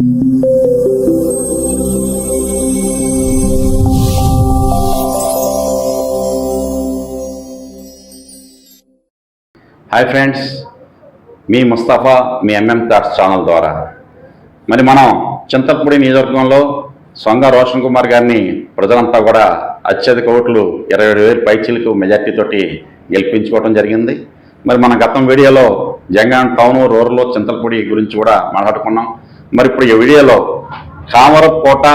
Hi friends మీ ముస్తఫా మీ MM thoughts channel ద్వారా. మరి మనం చింతలపూడి నియోజకవర్గంలో సొంగ రోషన్ కుమార్ గారిని ప్రజలంతా కూడా అత్యధిక ఓట్లు ఇరవై ఏడు వేలు పైచీలకు మెజార్టీతోటి గెలిపించుకోవడం జరిగింది. మరి మన గతం వీడియోలో జంగాన్ టౌన్ రూరల్ చింతలపూడి గురించి కూడా మాట్లాడుకున్నాం. మరి ఇప్పుడు ఈ వీడియోలో కామరకోట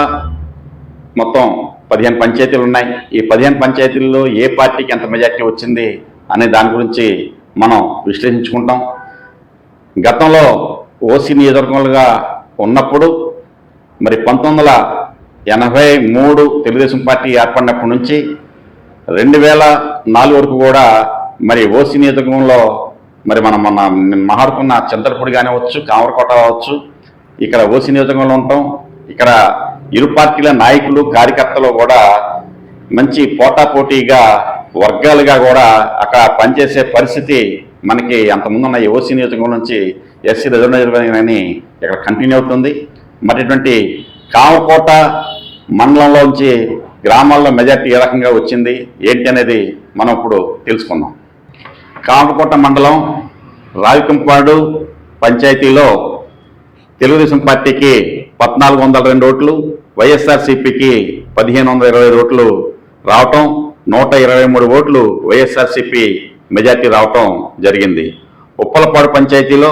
మొత్తం పదిహేను పంచాయతీలు ఉన్నాయి ఈ పదిహేను పంచాయతీల్లో ఏ పార్టీకి ఎంత మెజార్టీ వచ్చింది అనే దాని గురించి మనం విశ్లేషించుకుంటాం. గతంలో ఓసీ నియోజకవర్గాలుగా ఉన్నప్పుడు మరి పంతొమ్మిది వందల ఎనభై మూడు తెలుగుదేశం పార్టీ ఏర్పడినప్పటి నుంచి రెండు వేల నాలుగు వరకు కూడా మరి ఓసీ నియోజకవర్గంలో మరి మనం మన మాట్లాడుకున్న చంద్రపూడి కానివచ్చు కామరకోట కావచ్చు ఇక్కడ ఓసీ నియోజకవర్గంలో ఉంటాం. ఇక్కడ ఇరు పార్టీల నాయకులు కార్యకర్తలు కూడా మంచి పోటాపోటీగా వర్గాలుగా కూడా అక్కడ పనిచేసే పరిస్థితి మనకి అంతకుముందు ఉన్న ఓసీ నియోజకవర్గం నుంచి ఎస్సీ రిజర్వ్ అని ఇక్కడ కంటిన్యూ అవుతుంది. మరి ఇటువంటి కామకోట మండలంలోంచి గ్రామాల్లో మెజార్టీ ఏ రకంగా వచ్చింది? ఏంటి అనేది మనం ఇప్పుడు తెలుసుకుందాం. కామకోట మండలం రావికంపాడు పంచాయతీలో తెలుగుదేశం పార్టీకి పద్నాలుగు వందల రెండు ఓట్లు వైఎస్ఆర్సీపీకి పదిహేను వందల ఇరవై ఐదు ఓట్లు రావటం నూట ఇరవై మూడు ఓట్లు వైఎస్ఆర్సీపీ మెజార్టీ రావటం జరిగింది. ఉప్పలపాడు పంచాయతీలో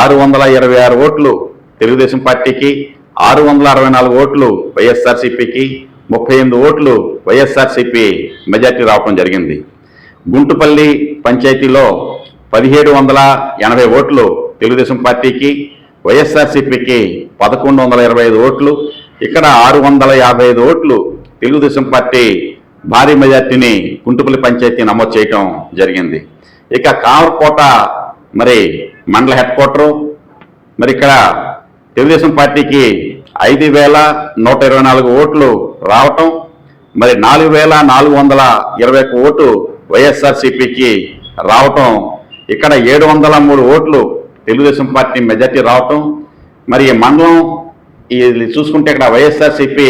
ఆరు వందల ఇరవై ఆరు ఓట్లు తెలుగుదేశం పార్టీకి ఆరు వందల అరవై నాలుగు ఓట్లు వైఎస్ఆర్సీపీకి ముప్పై ఎనిమిది ఓట్లు వైఎస్ఆర్సీపీ మెజార్టీ రావటం జరిగింది. గుంటుపల్లి పంచాయతీలో పదిహేడు వందల ఎనభై ఓట్లు తెలుగుదేశం పార్టీకి వైఎస్ఆర్సీపీకి పదకొండు వందల ఇరవై ఐదు ఓట్లు ఇక్కడ ఆరు వందల యాభై ఐదు ఓట్లు తెలుగుదేశం పార్టీ భారీ మెజార్టీని కుంటుపల్లి పంచాయతీ నమోదు చేయటం జరిగింది. ఇక కామర్కోట మరి మండల హెడ్ క్వార్టరు మరి ఇక్కడ తెలుగుదేశం పార్టీకి ఐదు వేల నూట ఇరవై నాలుగు ఓట్లు రావటం మరి నాలుగు వేల నాలుగు వందల ఇరవై ఒక్క ఓటు వైఎస్ఆర్సీపీకి రావటం ఇక్కడ ఏడు వందల మూడు ఓట్లు తెలుగుదేశం పార్టీ మెజార్టీ రావటం మరి ఈ మండలం ఇది చూసుకుంటే ఇక్కడ వైఎస్ఆర్సీపీ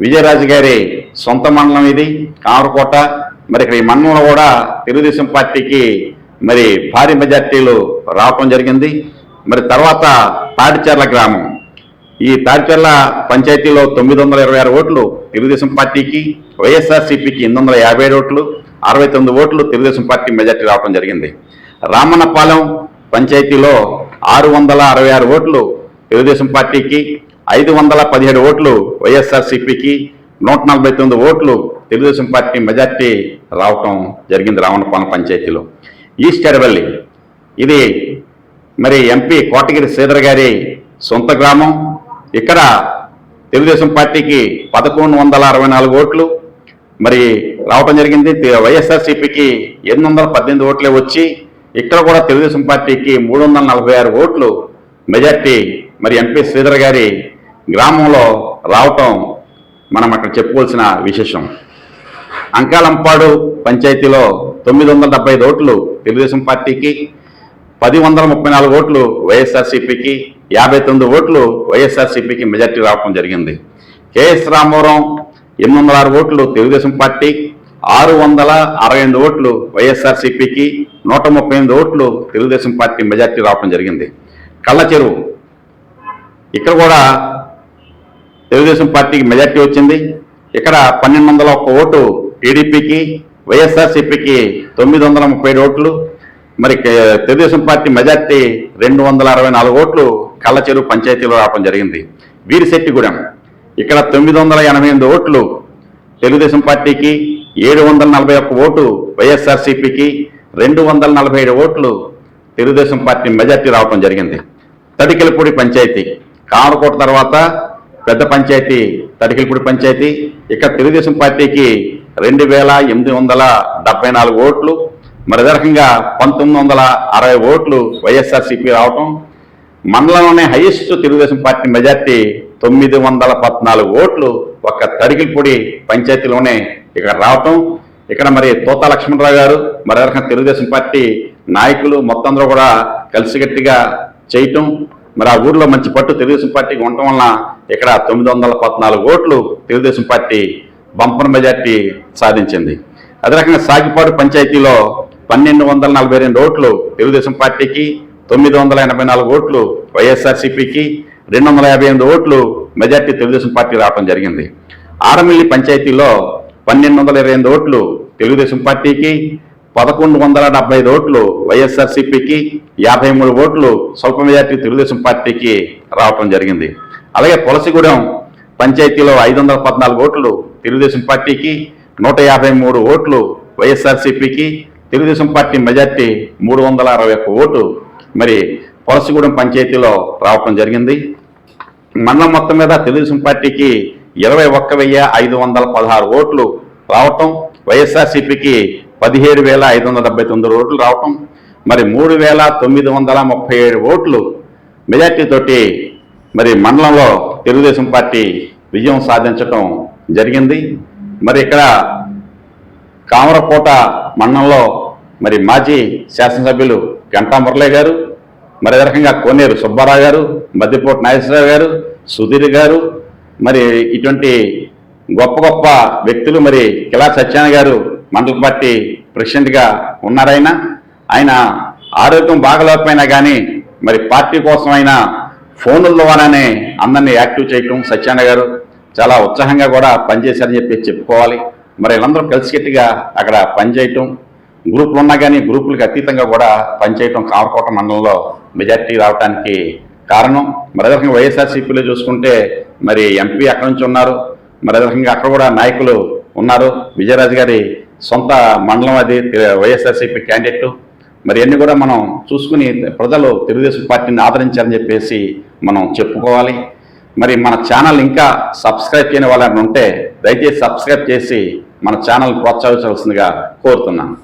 విజయరాజు గారి సొంత మండలం ఇది కామరకోట. మరి ఇక్కడ ఈ మండలంలో కూడా తెలుగుదేశం పార్టీకి మరి భారీ మెజార్టీలు రావటం జరిగింది. మరి తర్వాత తాటిచెర్ల గ్రామం. ఈ తాడిచెర్ల పంచాయతీలో తొమ్మిది వందల ఇరవై ఆరు ఓట్లు తెలుగుదేశం పార్టీకి వైఎస్ఆర్సీపీకి ఎనిమిది వందల యాభై ఏడు ఓట్లు అరవై తొమ్మిది ఓట్లు తెలుగుదేశం పార్టీ మెజార్టీ రావడం జరిగింది. రామన్నపాలెం పంచాయతీలో ఆరు వందల అరవై ఆరు ఓట్లు తెలుగుదేశం పార్టీకి ఐదు వందల పదిహేడు ఓట్లు వైఎస్ఆర్సీపీకి నూట నలభై తొమ్మిది ఓట్లు తెలుగుదేశం పార్టీ మెజార్టీ రావటం జరిగింది రావణపాలెం పంచాయతీలో. ఈస్ట్ ఎడవల్లి ఇది మరి ఎంపీ కోటగిరి శ్రీధర్ గారి సొంత గ్రామం. ఇక్కడ తెలుగుదేశం పార్టీకి పదకొండు వందల అరవై నాలుగు ఓట్లు మరి రావటం జరిగింది. తే- వైఎస్ఆర్సీపీకి ఎనిమిది వందల పద్దెనిమిది ఓట్లే వచ్చి ఇక్కడ కూడా తెలుగుదేశం పార్టీకి మూడు వందల నలభై ఆరు ఓట్లు మెజార్టీ మరి ఎంపీ శ్రీధర్ గారి గ్రామంలో రావటం మనం అక్కడ చెప్పుకోవాల్సిన విశేషం. అంకాలంపాడు పంచాయతీలో తొమ్మిది వందల డెబ్బై ఐదు ఓట్లు తెలుగుదేశం పార్టీకి పది వందల ముప్పై నాలుగు ఓట్లు వైఎస్ఆర్సీపీకి యాభై తొమ్మిది ఓట్లు వైఎస్ఆర్సీపీకి మెజార్టీ రావడం జరిగింది. కేఎస్ రామవరం ఎనిమిది వందల ఆరు ఓట్లు తెలుగుదేశం పార్టీ ఆరు వందల అరవై ఎనిమిది ఓట్లు వైఎస్ఆర్సీపీకి నూట ముప్పై ఎనిమిది ఓట్లు తెలుగుదేశం పార్టీ మెజార్టీ రావడం జరిగింది. కళ్ళ చెరువు. ఇక్కడ కూడా తెలుగుదేశం పార్టీకి మెజార్టీ వచ్చింది. ఇక్కడ పన్నెండు వందల ఒక్క ఓటు టీడీపీకి వైఎస్ఆర్సీపీకి తొమ్మిది వందల ముప్పై ఓట్లు. మరి తెలుగుదేశం పార్టీ మెజార్టీ రెండు వందల అరవై నాలుగు ఓట్లు కళ్ళచెరువు పంచాయతీలో రావడం జరిగింది. వీరిశెట్టిగూడెం. ఇక్కడ తొమ్మిది వందల ఎనభై ఎనిమిది ఓట్లు తెలుగుదేశం పార్టీకి ఏడు వందల నలభై ఒక్క ఓటు వైఎస్ఆర్సీపీకి రెండు వందల నలభై ఏడు ఓట్లు తెలుగుదేశం పార్టీ మెజార్టీ రావడం జరిగింది. తడికెలపూడి పంచాయతీ. కామరకోట తర్వాత పెద్ద పంచాయతీ తడికెలపూడి పంచాయతీ. ఇక్కడ తెలుగుదేశం పార్టీకి రెండు వేల ఎనిమిది వందల డెబ్బై నాలుగు ఓట్లు. మరి అదే రకంగా పంతొమ్మిది వందల అరవై ఓట్లు వైఎస్ఆర్సీపీ రావటం. మండలంలోనే హైయెస్ట్ తెలుగుదేశం పార్టీ మెజార్టీ తొమ్మిది వందల పద్నాలుగు ఓట్లు ఒక్క తడికిలపూడి పంచాయతీలోనే ఇక్కడ రావటం ఇక్కడ మరి తోతా లక్ష్మణరావు గారు మరి రకం రకంగా తెలుగుదేశం పార్టీ నాయకులు మొత్తం అందరూ కూడా కలిసిగట్టిగా చేయటం మరి ఆ ఊర్లో మంచి పట్టు తెలుగుదేశం పార్టీకి ఉండటం వలన ఇక్కడ తొమ్మిది వందల పద్నాలుగు ఓట్లు తెలుగుదేశం పార్టీ బంపర్ మెజార్టీ సాధించింది. అదే రకంగా సాగిపాడు పంచాయతీలో పన్నెండు వందల నలభై రెండు ఓట్లు తెలుగుదేశం పార్టీకి తొమ్మిది వందల ఎనభై నాలుగు ఓట్లు వైఎస్ఆర్సీపీకి రెండు వందల యాభై ఎనిమిది ఓట్లు మెజార్టీ తెలుగుదేశం పార్టీ రావడం జరిగింది. ఆడమిల్లి పంచాయతీలో పన్నెండు వందల ఇరవై ఎనిమిది ఓట్లు తెలుగుదేశం పార్టీకి పదకొండు వందల డెబ్బై ఐదు ఓట్లు వైఎస్ఆర్సీపీకి యాభై మూడు ఓట్లు స్వల్ప మెజార్టీ తెలుగుదేశం పార్టీకి రావటం జరిగింది. అలాగే తులసిగూడెం పంచాయతీలో ఐదు వందల పద్నాలుగు ఓట్లు తెలుగుదేశం పార్టీకి నూట యాభై మూడు ఓట్లు వైఎస్ఆర్సీపీకి తెలుగుదేశం పార్టీ మెజార్టీ మూడు వందల అరవై ఒక్క ఓటు మరి పొలసిగూడెం పంచాయతీలో రావటం జరిగింది. మండలం మొత్తం మీద తెలుగుదేశం పార్టీకి ఇరవై ఒక్క వెయ్యి ఐదు వందల పదహారు ఓట్లు రావటం వైఎస్ఆర్సీపీకి పదిహేడు వేల ఐదు వందల డెబ్బై తొమ్మిది ఓట్లు రావటం మరి మూడు వేల తొమ్మిది వందల ముప్పై ఏడు ఓట్లు మెజార్టీతోటి మరి మండలంలో తెలుగుదేశం పార్టీ విజయం సాధించటం జరిగింది. మరి ఇక్కడ కామరకోట మండలంలో మరి మాజీ శాసనసభ్యులు గంటా మురళి గారు మరి అదే రకంగా కోనేరు సుబ్బారావు గారు మధ్యపోటు నాగేశ్వరరావు గారు సుధీర్ గారు మరి ఇటువంటి గొప్ప గొప్ప వ్యక్తులు మరి కిలా సత్యాన గారు మండల పార్టీ ప్రెసిడెంట్గా ఉన్నారాయన ఆయన. ఆరోగ్యం బాగలేకపోయినా కానీ మరి పార్టీ కోసమైనా ఫోనుల ద్వారానే అందరినీ యాక్టివ్ చేయటం సత్యాన గారు చాలా ఉత్సాహంగా కూడా పనిచేశారని చెప్పి చెప్పుకోవాలి. మరి వీళ్ళందరూ కలిసికట్టుగా అక్కడ పనిచేయటం గ్రూపులు ఉన్నా కానీ గ్రూపులకు అతీతంగా కూడా పనిచేయటం కామరకోట మండలంలో మెజార్టీ రావడానికి కారణం? మరి అదే రకంగా వైఎస్ఆర్సీపీలో చూసుకుంటే మరి ఎంపీ అక్కడి నుంచి ఉన్నారు? మరి అదే రకంగా అక్కడ కూడా నాయకులు ఉన్నారు. విజయరాజు గారి సొంత మండలం అది వైఎస్ఆర్సీపీ క్యాండిడేట్. మరి అన్నీ కూడా మనం చూసుకుని ప్రజలు తెలుగుదేశం పార్టీని ఆదరించారని చెప్పేసి మనం చెప్పుకోవాలి. మరి మన ఛానల్ ఇంకా సబ్స్క్రైబ్ చేయని వాళ్ళని ఉంటే దయచేసి సబ్స్క్రైబ్ చేసి మన ఛానల్ ప్రోత్సహించవలసిందిగా కోరుతున్నాను.